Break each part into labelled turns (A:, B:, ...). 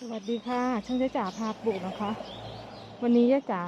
A: สวัสดีค่ะ ช่างเจ๊จ๋าพาปลูกนะคะ วันนี้เจ๊จ๋า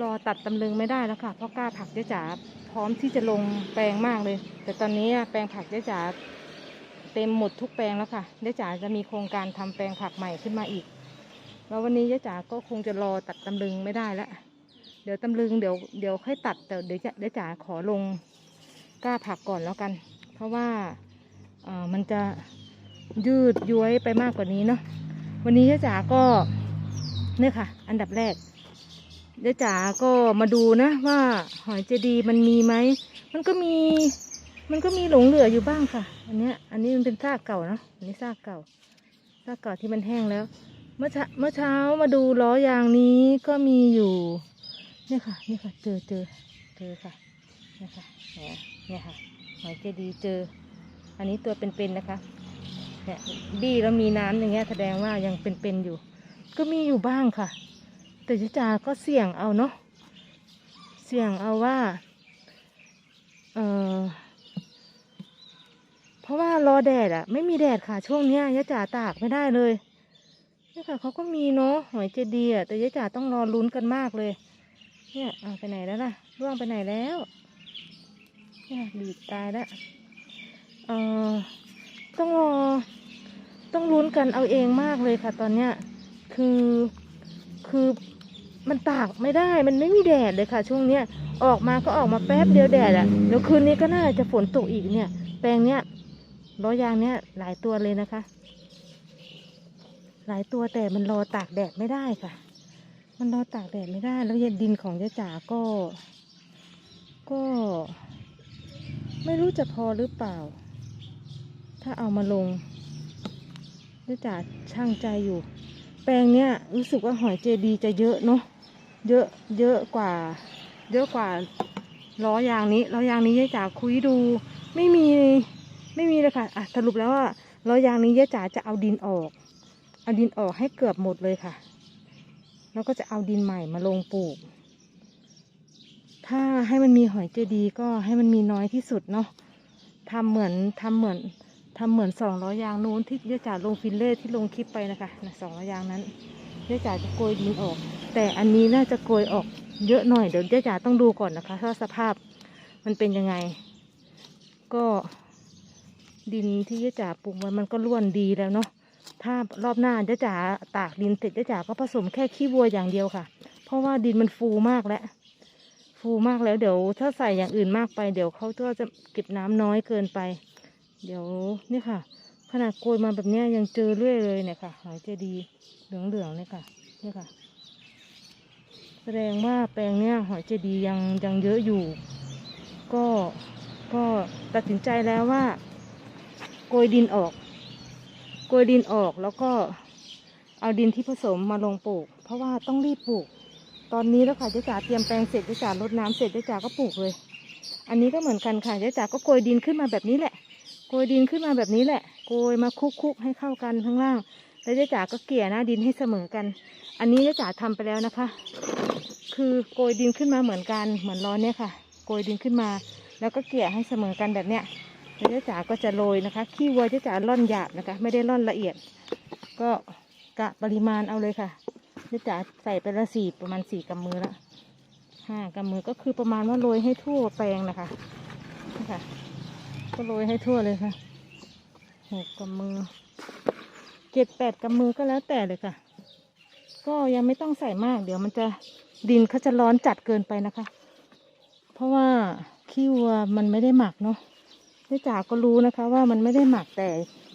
A: รอตัดตำลึงไม่ได้แล้วค่ะเพราะกล้าผักเจ๊จ๋าพร้อมที่จะลงแปลงมากเลย แต่ตอนนี้แปลงผักเจ๊จ๋าเต็มหมดทุกแปลงแล้วค่ะเจ๊จ๋าจะมีโครงการทำแปลงผักใหม่ขึ้นมาอีก แล้ววันนี้เจ๊จ๋าก็คงจะรอตัดตำลึงไม่ได้แล้วเดี๋ยวตำลึงเดี๋ยวเดี๋ยวค่อยตัดแต่เดี๋ยวเจ๊จ๋าขอลงกล้าผักก่อนแล้วกัน เพราะว่าเออมันจะ ยืดย้วยไปมากกว่านี้เนาะวันนี้เจ๊จ๋าก็เนี่ยค่ะ อันดับแรกเจ๊จ๋าก็มาดูนะว่าหอยเจดีย์มันมีไหม มันก็มี มันก็มีหลงเหลืออยู่บ้างค่ะ อันเนี้ย อันนี้มันเป็นซากเก่าเนาะ อันนี้ซากเก่า ซากเก่าที่มันแห้งแล้ว เมื่อเช้าเมื่อเช้ามาดูล้อยางนี้ก็มีอยู่ เนี่ยค่ะเนี่ยค่ะ เจอเจอเจอค่ะ เนี่ยค่ะเนี่ยค่ะ หอยเจดีย์เจอ อันนี้ตัวเป็นๆนะคะ เนี่ยบี้แล้วมีน้ำอย่างเงี้ยแสดงว่ายังเป็นๆอยู่ ก็มีอยู่บ้างค่ะ แต่จิจาก็เสี่ยงเอาเนาะเสี่ยงเอาว่าเออเพราะว่ารอแดดอะไม่มีแดดค่ะ ช่วงเนี้ยยะจ๋าตากไม่ได้เลยนี่ค่ะเขาก็มีเนาะหอยเจดีย์อะแต่ยะจ๋าต้องรอลุ้นกันมากเลย เนี่ยเอาไปไหนแล้วล่ะร่วงไปไหนแล้วเนี่ยดีดตายแล้วเออ ต้องรอต้องลุ้นกันเอาเองมากเลยค่ะตอนเนี้ยคือคือมันตากไม่ได้มันไม่มีแดดเลยค่ะ ช่วงเนี้ยออกมาก็ออกมาแป๊บเดียวแดดอะเดี๋ยวคืนนี้ก็น่าจะฝนตกอีกเนี่ย แปลงเนี้ยล้อยางเนี้ยหลายตัวเลยนะคะ หลายตัวแต่มันรอตากแดดไม่ได้ค่ะ มันรอตากแดดไม่ได้ แล้วเย็นดินของเจ๊จ๋าก็ ก็ ไม่รู้จะพอหรือเปล่า ถ้าเอามาลงนี่จ๋าช่างใจอยู่ แปลงเนี้ยรู้สึกว่าหอยเจดีจะเยอะเนาะเยอะเยอะกว่า เยอะกว่าล้อยางนี้ล้อยางนี้ยายจ๋าคุยดู ไม่มีไม่มีเลยค่ะอะสรุปแล้วว่าล้อยางนี้ยายจ๋าจะเอาดินออก เอาดินออกให้เกือบหมดเลยค่ะ แล้วก็จะเอาดินใหม่มาลงปลูก ถ้าให้มันมีหอยเจดีก็ให้มันมีน้อยที่สุดเนาะทำเหมือนทำเหมือน ทำเหมือนสองร้อยยางนู้นที่เยจ่าลงฟิลเล่ที่ลงคลิปไปนะคะนะสองร้อยยางนั้นเยจ่าจะโกยดินออก แต่อันนี้น่าจะโกยออกเยอะหน่อยเดี๋ยวเยจ่าต้องดูก่อนนะคะว่าสภาพมันเป็นยังไง ก็ดินที่เยจ่าปลูกไว้มันก็ร่วนดีแล้วเนาะถ้ารอบหน้าเยจ่าตากดินเสร็จเยจ่าก็ผสมแค่ขี้วัวอย่างเดียวค่ะ เพราะว่าดินมันฟูมากแล้วฟูมากแล้วเดี๋ยว ถ้าใส่อย่างอื่นมากไปเดี๋ยวเขาก็จะเก็บน้ำน้อยเกินไป เดี๋ยวนี่ค่ะ ขนาดโกยมาแบบนี้ยังเจอเรื่อยเลยเนี่ยค่ะหอยเจดีย์เหลืองๆเนี่ยค่ะนี่ค่ะ แสดงว่าแปลงเนี้ยหอยเจดีย์ยังยังเยอะอยู่ ก็ก็ตัดสินใจแล้วว่า โกยดินออก โกยดินออกแล้วก็เอาดินที่ผสมมาลงปลูก เพราะว่าต้องรีบปลูก ตอนนี้แล้วค่ะเจ๊จ๋าเตรียมแปลงเสร็จเจ๊จ๋ารดน้ำเสร็จเจ๊จ๋าก็ปลูกเลย อันนี้ก็เหมือนกันค่ะเจ๊จ๋าก็โกยดินขึ้นมาแบบนี้แหละ โกยดินขึ้นมาแบบนี้แหละ โกยมาคลุกให้เข้ากันข้างล่าง แล้วเจ๊จ๋าก็เกลี่ยหน้าดินให้เสมอกัน อันนี้เจ๊จ๋าทำไปแล้วนะคะ คือโกยดินขึ้นมาเหมือนกันเหมือนร้อนเนี่ยค่ะ โกยดินขึ้นมา แล้วก็เกลี่ยให้เสมอกันแบบเนี้ยแล้วเจ๊จ๋าก็จะโรยนะคะขี้วัวเจ๊จ๋าร่อนหยาบนะคะ ไม่ได้ร่อนละเอียด ก็กะปริมาณเอาเลยค่ะเจ๊จ๋าใส่ไปละสี่ประมาณสี่กำมือละห้ากำมือก็คือประมาณว่าโรยให้ทั่วแปลงนะคะนี่ค่ะ ก็โรยให้ทั่วเลยค่ะหกกำมือเจ็ดแปดกำมือก็แล้วแต่เลยค่ะ ก็ยังไม่ต้องใส่มาก เดี๋ยวมันจะดินเขาจะร้อนจัดเกินไปนะคะ เพราะว่าขี้วัวมันไม่ได้หมักเนาะเจ๊จ๋าก็รู้นะคะ ว่ามันไม่ได้หมักแต่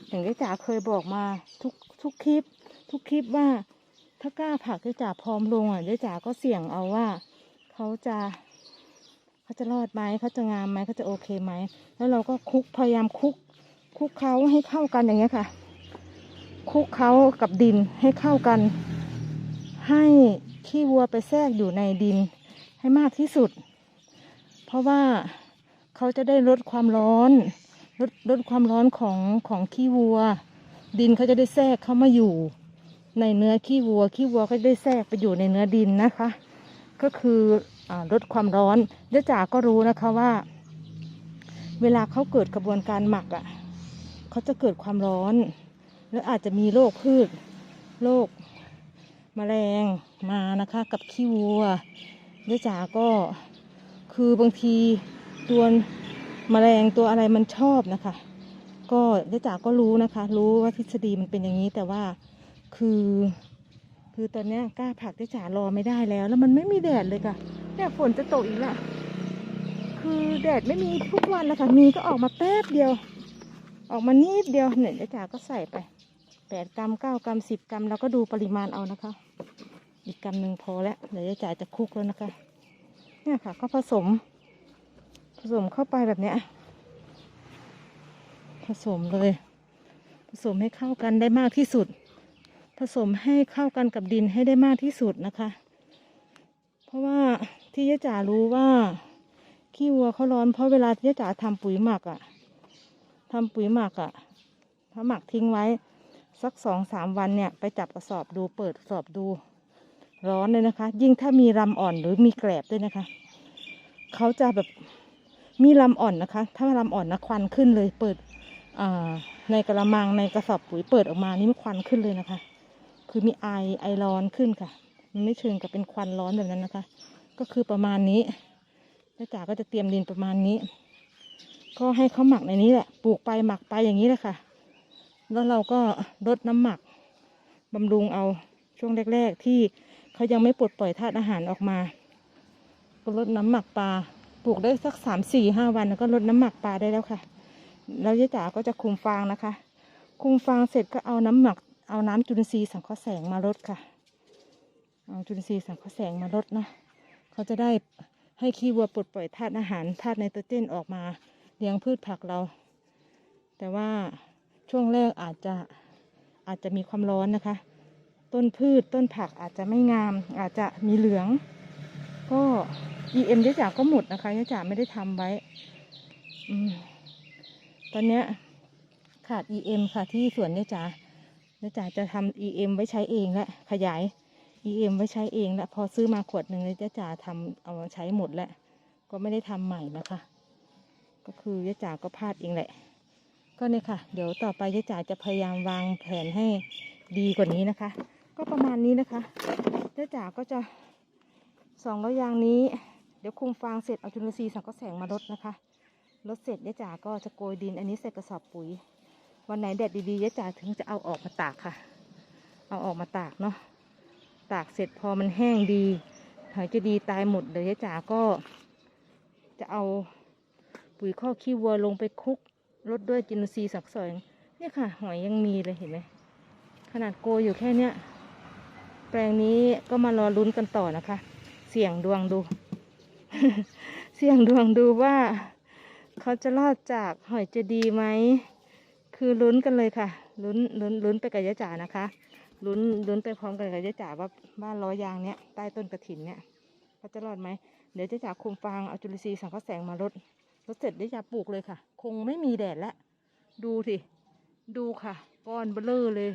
A: อย่างเจ๊จ๋าเคยบอกมาทุกทุกคลิป ทุกคลิปว่าถ้ากล้าผักเจ๊จ๋าพร้อมลงอะเจ๊จ๋าก็เสี่ยงเอาว่าเขาจะ เขาจะรอดไหมเขาจะงามไหมเขาจะโอเคไหม แล้วเราก็คุกพยายามคุก คุกเขาให้เข้ากันอย่างเงี้ยค่ะ คุกเขากับดินให้เข้ากัน ให้ขี้วัวไปแทรกอยู่ในดินให้มากที่สุด เพราะว่าเขาจะได้ลดความร้อน ลดลดความร้อนของของขี้วัว ดินเขาจะได้แทรกเข้ามาอยู่ ในเนื้อขี้วัวขี้วัวก็ได้แทรกไปอยู่ในเนื้อดินนะคะ ก็คือ ลดความร้อนเจ๊จ๋าก็รู้นะคะว่า เวลาเขาเกิดกระบวนการหมักอะ่ะเขาจะเกิดความร้อน แล้วอาจจะมีโรคพืชโรคแมลงมานะคะ กับขี้วัวยาจ๋าก็คือบางทีตัวแมลงตัวอะไรมันชอบนะคะ ก็ยาจ๋าก็รู้นะคะ รู้ว่าทฤษฎีมันเป็นอย่างนี้แต่ว่าคือคือตอนนี้กล้าผักยาจ๋ารอไม่ได้แล้ว แล้วมันไม่มีแดดเลยค่ะ เนี่ยฝนจะตกอีกและคือแดดไม่มีทุกวันนะคะมีก็ออกมาแป๊บเดียว ออกมานิดเดียวเนี่ยยายจ๋าก็ใส่ไปแปดกรัมเก้ากรัมสิบกรัมแล้วก็ดูปริมาณเอานะคะ อีกกรัมหนึ่งพอแล้วเดี๋ยวจ๋าจะคลุกแล้วนะคะ เนี่ยค่ะ ก็ผสม ผสมเข้าไปแบบเนี้ย ผสมเลย ผสมให้เข้ากันได้มากที่สุด ผสมให้เข้ากันกับดินให้ได้มากที่สุดนะคะ เพราะว่า ที่ยะจ๋ารู้ว่า ขี้วัวเขาร้อนเพราะเวลาที่ยะจ๋าทำปุ๋ยหมักอะทำปุ๋ยหมักอะถ้าหมักทิ้งไว้ สักสองสามวันเนี่ย ไปจับกระสอบดูเปิดกระสอบดู ร้อนเลยนะคะ ยิ่งถ้ามีลำอ่อนหรือมีแกลบด้วยนะคะ เขาจะแบบมีลำอ่อนนะคะ ถ้าลำอ่อนนะควันขึ้นเลย เปิดในกระมังในกระสอบปุ๋ยเปิดออกมานี่มันควันขึ้นเลยนะคะ คือมีไอไอร้อนขึ้นค่ะ มันไม่เชิงกับเป็นควันร้อนแบบนั้นนะคะ ก็คือประมาณนี้แม่จ๋าก็จะเตรียมดินประมาณนี้ ก็ให้เขาหมักในนี้แหละ ปลูกไปหมักไปอย่างนี้แหละค่ะ แล้วเราก็ลดน้ำหมักบำรุงเอาช่วงแรก ๆ ที่เขายังไม่ปลดปล่อยธาตุอาหารออกมา ก็ลดน้ำหมักปลาปลูกได้สักสามสี่ห้าวันแล้วก็ลดน้ำหมักปลาได้แล้วค่ะ แล้วยายจ๋าก็จะคุมฟางนะคะ คุมฟางเสร็จก็เอาน้ำหมัก เอาน้ำจุลินทรีย์สังเคราะห์แสงมาลดค่ะ เอาจุลินทรีย์สังเคราะห์แสงมาลดนะ เขาจะได้ให้ขี้วัวปลดปล่อยธาตุอาหารธาตุไนโตรเจนออกมาเลี้ยงพืชผักเรา แต่ว่าช่วงแรกอาจจะอาจจะมีความร้อนนะคะ ต้นพืชต้นผักอาจจะไม่งาม อาจจะมีเหลือง ก็ EM ยะจ๋าก็หมดนะคะยะจ๋าไม่ได้ทำไว้อตอนเนี้ยขาด EM ค่ะที่สวนเนี่ยจ๋าเนี่ยจ๋าจะทำ EM ไว้ใช้เองและขยาย EM ไว้ใช้เองและพอซื้อมาขวดหนึ่งเนี่ยจ๋าทำเอาใช้หมดแล้ว ก็ไม่ได้ทำใหม่นะคะ ก็คือยะจ๋าก็พลาดเองแหละ ก็เนี่ยค่ะ เดี๋ยวต่อไปยะจ๋าจะพยายามวางแผนให้ดีกว่านี้นะคะ ก็ประมาณนี้นะคะยะจ๋าก็จะสองร้อยยางนี้ เดี๋ยวคุมฟางเสร็จเอาจุลินทรีย์สังเคราะห์แสงมาลดนะคะรถเสร็จยาจ๋าก็จะโกยดินอันนี้ใส่กระสอบปุ๋ย วันไหนแดดดีๆยาจ๋าถึงจะเอาออกมาตากค่ะ เอาออกมาตากเนาะ ตากเสร็จพอมันแห้งดีหอยจะดีตายหมดเดี๋ยวยายจ๋าก็ จะเอาปุ๋ยข้อขี้วัวลงไปคลุกรดด้วยจินทรีสักสอยเนี่ยค่ะ หอยยังมีเลยเห็นไหมขนาดโกอยู่แค่เนี้ยแปลงนี้ก็มารอลุ้นกันต่อนะคะ เสี่ยงดวงดู เสี่ยงดวงดูว่า เขาจะรอดจากหอยจะดีไหมคือลุ้นกันเลยค่ะ ลุ้นลุ้นลุ้นไปกับยะจ๋านะคะ ลุ้นลุ้นไปพร้อมกันกับยะจ๋าว่าบ้านล้อยางเนี้ยใต้ต้นกระถินเนี่ยเขาจะรอดไหมเดี๋ยวเจะจ๋าคุมฟางเอาจุลินทรีย์สังเคราะห์แสงมาลดลดเสร็จยะจ๋าปลูกเลยค่ะ คงไม่มีแดดแล้วดูสิดูค่ะ ก้อนเบลอเลย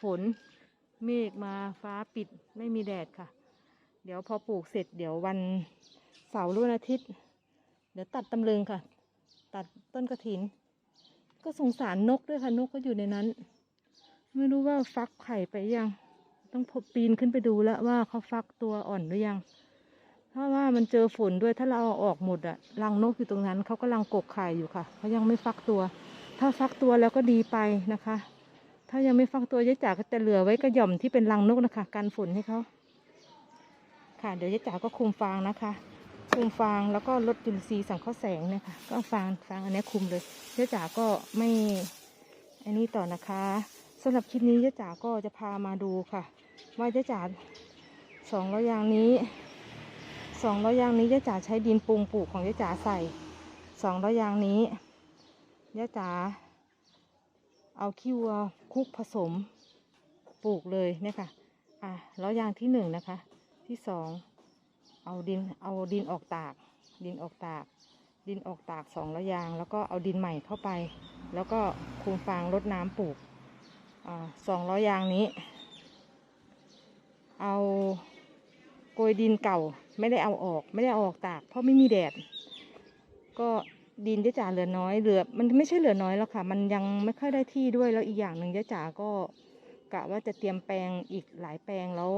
A: ฝนเมฆมาฟ้าปิดไม่มีแดดค่ะ เดี๋ยวพอปลูกเสร็จเดี๋ยววันเสาร์หรือวันอาทิตย์ เดี๋ยวตัดตำลึงค่ะ ตัดต้นกระถิน ก็สงสารนกด้วยค่ะนกก็อยู่ในนั้น ไม่รู้ว่าฟักไข่ไปยัง ต้องปีนขึ้นไปดูแล้วว่าเขาฟักตัวอ่อนหรือยัง เพราะว่ามันเจอฝนด้วยถ้าเราเอาออกหมดอะรังนกอยู่ตรงนั้นเขากำลังกกไข่อยู่ค่ะเขายังไม่ฟักตัว ถ้าฟักตัวแล้วก็ดีไปนะคะ ถ้ายังไม่ฟักตัวยายจ๋าก็จะเหลือไว้กระหย่อมที่เป็นรังนกนะคะกันฝนให้เขาค่ะเดี๋ยวยายจ๋าก็คุมฟางนะคะคุมฟางแล้วก็ลดจุลินทรีย์สังเคราะห์แสงเนี่ยค่ะก็ฟางฟางอันนี้คุมเลยยายจ๋าก็ไม่อันนี้ต่อนะคะ สำหรับคลิปนี้ยายจ๋าก็จะพามาดูค่ะว่ายายจ๋าสองร้อยยางนี้สองร้อยยางนี้ยายจ๋าใช้ดินปรุงปลูกของยายจ๋าใส่สองร้อยยางนี้ยายจ๋าเอาขี้วัวคลุกผสมปลูกเลยเนี่ยค่ะอะร้อยยางที่หนึ่งนะคะ ที่สองเอาดินเอาดินออกตาก ดินออกตาก ดินออกตากสองระยาง แล้วก็เอาดินใหม่เข้าไป แล้วก็คุมฟางรดน้ำปลูก สองร้อยยางนี้ เอาโกยดินเก่าไม่ได้เอาออก ไม่ได้เอาออกตาก เพราะไม่มีแดด ก็ดินยะจ๋าเหลือน้อยเหลือ มันไม่ใช่เหลือน้อยแล้วค่ะ มันยังไม่ค่อยได้ที่ด้วยแล้วอีกอย่างหนึ่งยะจ๋าก็กะว่าจะเตรียมแปลงอีกหลายแปลงแล้ว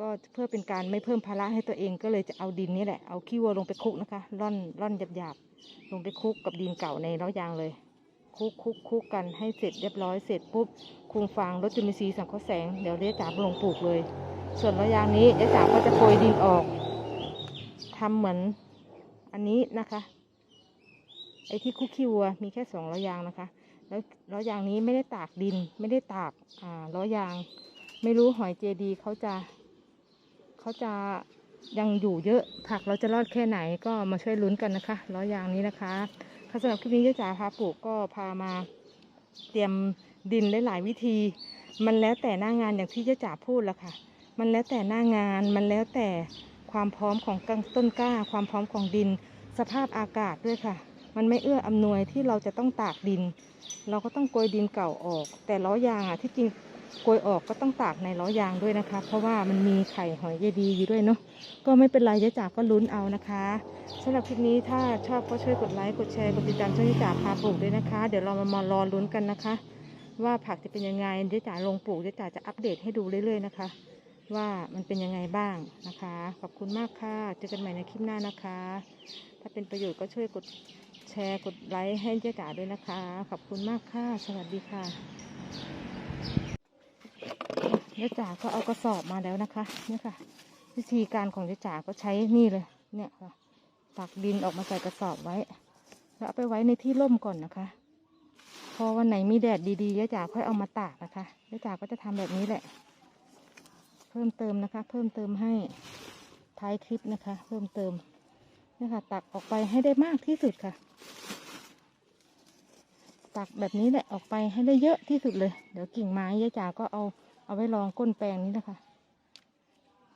A: ก็เพื่อเป็นการไม่เพิ่มภาระให้ตัวเองก็เลยจะเอาดินนี่แหละเอาขี้วัวลงไปคลุกนะคะ ร่อนร่อนหยาบๆลงไปคลุกกับดินเก่าในล้อยางเลย คุกคุกคุกกันให้เสร็จเรียบร้อยเสร็จปุ๊บคุมฟางลดจุลินทรีย์สังเคราะห์แสงเดี๋ยวเรียกจ๋าลงปลูกเลย ส่วนล้อยางนี้ยะจ๋าก็จะโกยดินออกทำเหมือนอันนี้นะคะไอ้ที่คุกขี้วัวมีแค่สองล้อยางนะคะ แล้วล้อยางนี้ไม่ได้ตากดิน ไม่ได้ตากอ่าล้อยาง ไม่รู้หอยเจดีเขาจะเขาจะยังอยู่เยอะผักเราจะรอดแค่ไหนก็มาช่วยลุ้นกันนะคะล้อยางนี้นะคะ ค่ะสำหรับคลิปนี้เจ๊จ๋าพาปลูกก็พามาเตรียมดินได้หลายวิธี มันแล้วแต่หน้างานอย่างที่เจ๊จ๋าพูดแล้วค่ะ มันแล้วแต่หน้างานมันแล้วแต่ความพร้อมของต้นกล้า ความพร้อมของดิน สภาพอากาศด้วยค่ะ มันไม่เอื้ออำนวยที่เราจะต้องตากดิน เราก็ต้องโกยดินเก่าออก แต่ล้อยางอะที่จริง โกยออกก็ต้องตากในล้อยางด้วยนะคะ เพราะว่ามันมีไข่หอยเยดีอยู่ด้วยเนาะก็ไม่เป็นไรเจ๊จ๋าก็ลุ้นเอานะคะสำหรับคลิปนี้ถ้าชอบก็ช่วยกดไลค์กดแชร์กดติดตามช่องเจ๊จ๋าพาปลูกด้วยนะคะ เดี๋ยวเรามามารอลุ้นกันนะคะ ว่าผักจะเป็นยังไงเจ๊จ๋าลงปลูกเจ๊จ๋าจะอัปเดตให้ดูเรื่อยๆนะคะ ว่ามันเป็นยังไงบ้างนะคะ ขอบคุณมากค่ะเจอกันใหม่ในคลิปหน้านะคะ ถ้าเป็นประโยชน์ก็ช่วยกดแชร์กดไลค์ให้เจ๊จ๋าด้วยนะคะ ขอบคุณมากค่ะ สวัสดีค่ะ เจ๊จ๋าก็เอากระสอบมาแล้วนะคะเนี่ยค่ะ วิธีการของเจ๊จ๋าก็ใช้นี่เลย เนี่ยค่ะตักดินออกมาใส่กระสอบไว้ แล้วเอาไปไว้ในที่ร่มก่อนนะคะ พอวันไหนมีแดดดีๆเจ๊จ๋าค่อยเอามาตากนะคะเจ๊จ๋าก็จะทำแบบนี้แหละ เพิ่มเติมนะคะ เพิ่มเติมให้ท้ายคลิปนะคะ เพิ่มเติมเนี่ยค่ะ ตักออกไปให้ได้มากที่สุดค่ะตักแบบนี้แหละออกไปให้ได้เยอะที่สุดเลย เดี๋ยวกิ่งไม้ยายจ๋าก็เอา เอาไว้รองก้นแปลงนี้นะคะ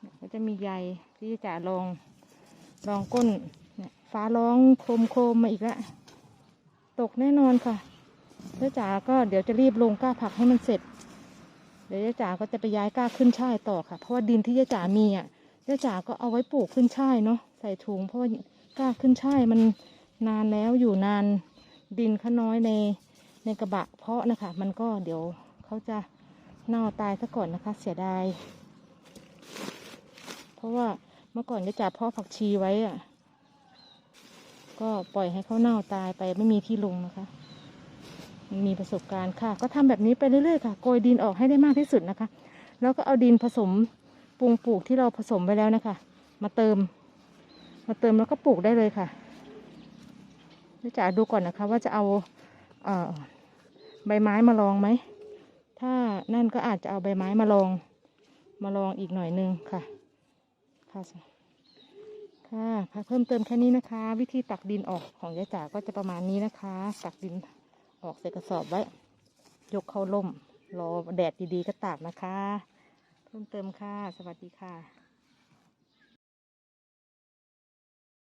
A: เนี่ยก็จะมีใยที่จ๋ารองรองก้นเนี่ยฟ้าร้องโครมโครมมาอีกแล้วตกแน่นอนค่ะยายจ๋าก็เดี๋ยวจะรีบลงกล้าผักให้มันเสร็จ เดี๋ยวยาจ๋าก็จะไปย้ายกล้าขึ้นช่ายต่อค่ะ เพราะว่าดินที่ยาจ๋ามีอะยาจ๋าก็เอาไว้ปลูกขึ้นช่ายเนาะใส่ถุงเพราะว่ากล้าขึ้นช่ายมันนานแล้วอยู่นานดินเขาน้อยในในกระบะเพาะนะคะ มันก็เดี๋ยวเขาจะ เน่าตายซะก่อนนะคะ เสียดาย เพราะว่าเมื่อก่อนยายจ๋าพาะผักชีไว้อะ ก็ปล่อยให้เขาเน่าตายไปไม่มีที่ลงนะคะมีประสบการณ์ค่ะ ก็ทำแบบนี้ไปเรื่อยๆค่ะโกยดินออกให้ได้มากที่สุดนะคะ แล้วก็เอาดินผสมปรุงปลูกที่เราผสมไปแล้วนะคะ มาเติม มาเติมแล้วก็ปลูกได้เลยค่ะเดี๋ยวจะดูก่อนนะคะ ว่าจะเอาเอ่อใบไม้มาลองไหม ถ้านั่นก็อาจจะเอาใบไม้มาลอง มาลองอีกหน่อยนึงค่ะ ค่ะค่ะค่ะเพิ่มเติมแค่นี้นะคะ วิธีตักดินออกของยายจ๋าก็จะประมาณนี้นะคะ ตักดินออกใส่กระสอบไว้ ยกเข้าล่ม รอแดดดีๆก็ตากนะคะ เพิ่มเติมค่ะ สวัสดีค่ะ